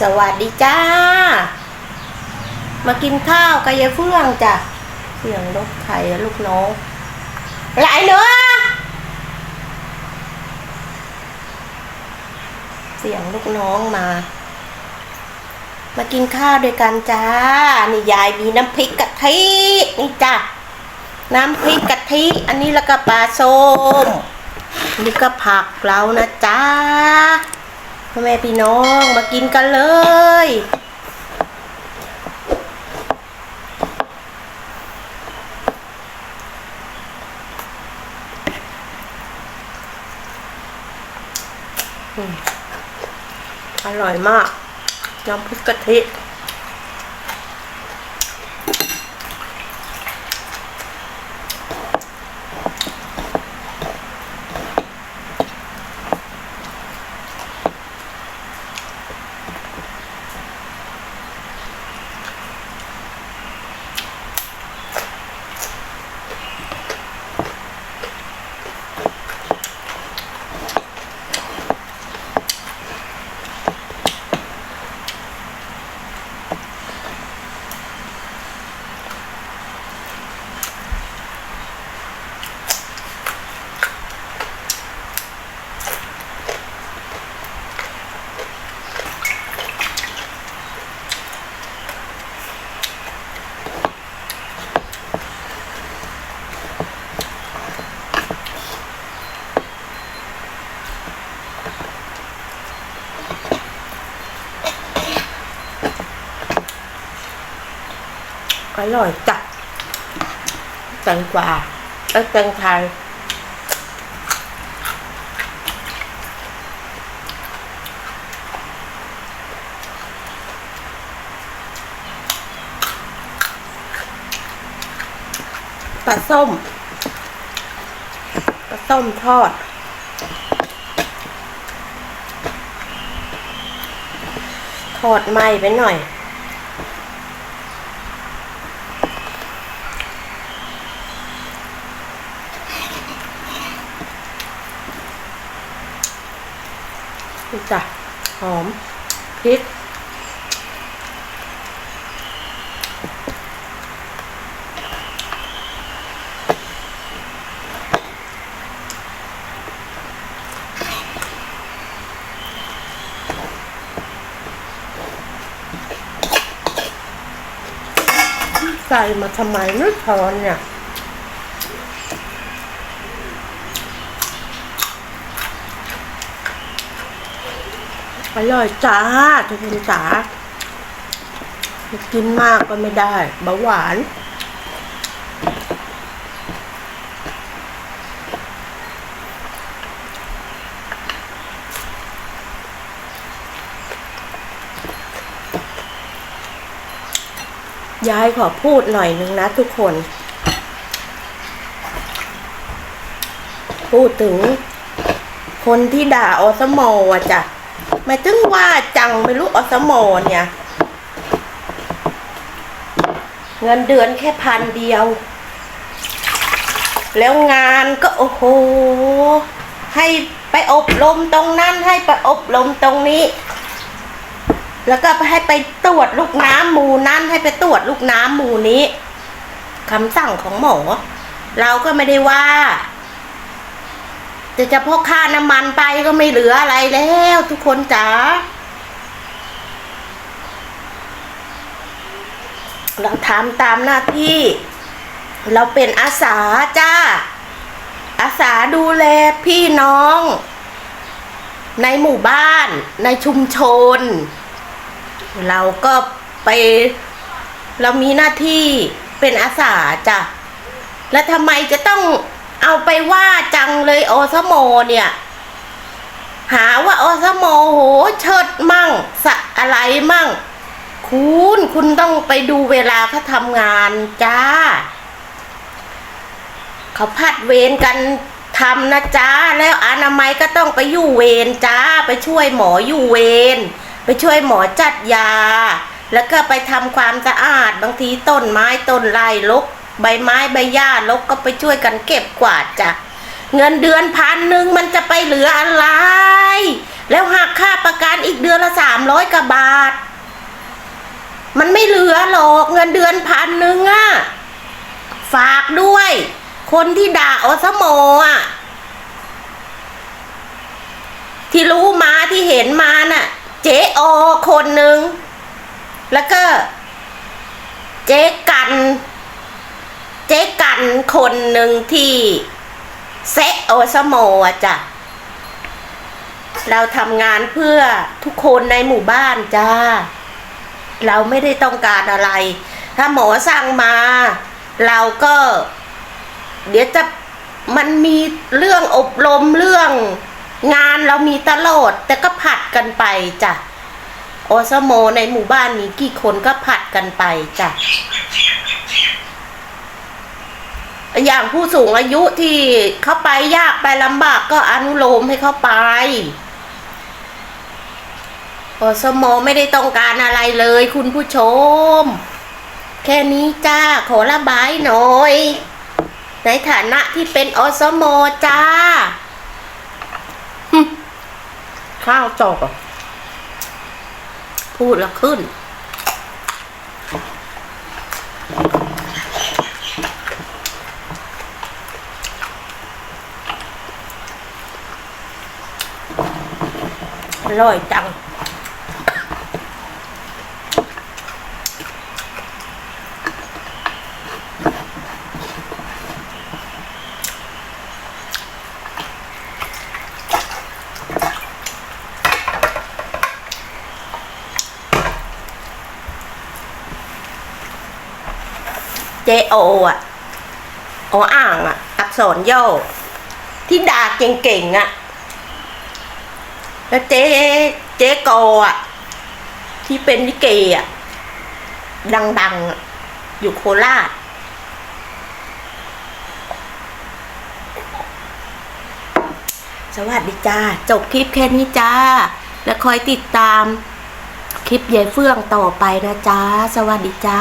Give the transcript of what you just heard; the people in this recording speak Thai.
สวัสดีจ้า มากินข้าวกับยายเฟื่องจ้ะเสียงรถไถลูกน้องหลายเนื้อเสียงลูกน้องมา มากินข้าวด้วยกันจ้า นี่ยายมีน้ำพริกกะทินี่จ้ะน้ำพริกกะทิ อันนี้แล้วก็ปลาส้มนี่ก็ผักเรานะจ้า พ่อแม่พี่น้องมากินกันเลยอร่อยมาก น้ำพริกกะทิ อร่อยจัดแตงกวาเอ้ยแตงไทยปลาส้มปลาส้มทอด ทอดไหมไปหน่อย นี่จ้ะหอมพริกใส่มาทำไมไม่ช้อนเนี่ย อร่อยจ้าทุกคนจ๋ากินมากก็ไม่ได้เบาหวานยายขอพูดหน่อยนึงนะทุกคน พูดถึงคนที่ด่าอสมอะจ้ะ ม่ถึงว่าจังไม่รู้อสมอเนี่ย เงินเดือนแค่พันเดียว แล้วงานก็โอ้โห ให้ไปอบรมตรงนั้นให้ไปอบรมตรงนี้ แล้วก็ให้ไปตรวจลูกน้ำหมูนั้นให้ไปตรวจลูกน้ำหมูนี้คำสั่งของหมอเราก็ไม่ได้ว่า แต่จะพกค่าน้ำมันไปก็ไม่เหลืออะไรแล้วทุกคนจ๋าเราทำตามหน้าที่ เราเป็นอาสาจ้า อาสาดูแลพี่น้อง ในหมู่บ้าน ในชุมชน เราก็ไป เรามีหน้าที่เป็นอาสาจ้ะ แล้วทำไมจะต้อง เอาไปว่าจังเลยอสมเนี่ย หาว่าอสมโหเชิดมั่งสะอะไรมั่ง คุณคุณต้องไปดูเวลาเขาทำงานจ้า เขาพัดเวรกันทำนะจ้า แล้วอนามัยก็ต้องไปอยู่เวรจ้า ไปช่วยหมออยู่เวรไปช่วยหมอจัดยา แล้วก็ไปทำความสะอาดบางทีต้นไม้ต้นไรลก ใบไม้ใบหญ้าลกก็ไปช่วยกันเก็บกวาดจ้ะเงินเดือนพันหนึ่งมันจะไปเหลืออะไร แล้วหักค่าประกันอีกเดือนละสามร้อยกว่าบาท มันไม่เหลือหรอกเงินเดือนพันหนึ่งอะฝากด้วย คนที่ด่าอสมอะที่รู้มาที่เห็นมาน่ะ เจ๊อคนหนึ่งแล้วก็ เจ๊กันันคนหนึ่งที่เซโอสโมอะจ้ะ เราทำงานเพื่อทุกคนในหมู่บ้านจ้า เราไม่ได้ต้องการอะไร ถ้าหมอสั่งมา เราก็ เดี๋ยวจะมันมีเรื่องอบรมเรื่องงานเรามีตลอด แต่ก็ผัดกันไปจ้ะโอสโมในหมู่บ้านมีกี่คนก็ผัดกันไปจ้ะ อย่างผู้สูงอายุที่เขาไปยากไปลำบากก็อนุโลมให้เขาไปอสมไม่ได้ต้องการอะไรเลยคุณผู้ชม แค่นี้จ้าขอระบายหน่อย ในฐานะที่เป็นอสมจ้าหึข้าวจอกอะพูดแล้วขึ้น อร่อยจัง เจโออะโออ่างอะ อักษรย่อที่ด่าเก่งๆอะ แล้วเจ๊เจ๊กออะ ที่เป็นลิเกอะ ดังๆอะอยู่โคราชสวัสดีจ้า จบคลิปแค่นี้จ้า แล้วคอยติดตามคลิปยายเฟื่องต่อไปนะจ้า สวัสดีจ้า